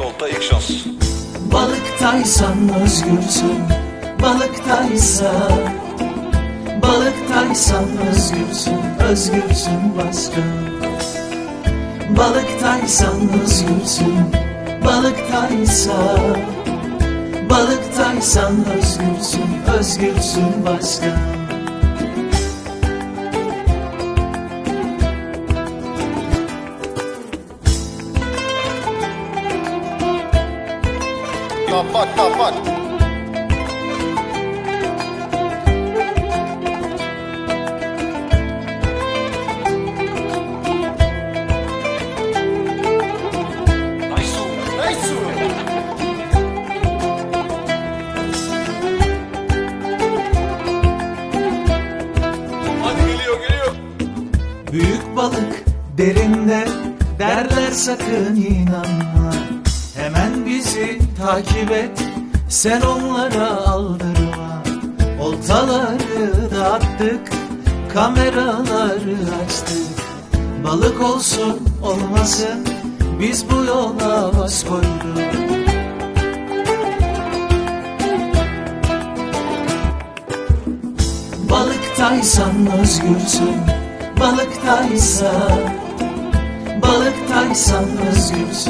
Tek olta ilk şans. Balıktaysan özgürsün Balıktaysan Balıktaysan özgürsün Özgürsün başka. Balıktaysan özgürsün Balıktaysan Balıktaysan özgürsün Özgürsün başka Nice. Hadi geliyor geliyor. Büyük balık derinde derler sakın inanma Hemen bizi takip et sen onlara aldırma. Oltaları da attık kameraları açtık. Balık olsun olmasın biz bu yola bas koyduk. Balıktaysan özgürsün Balıktaysan. Balıktaysan özgürsün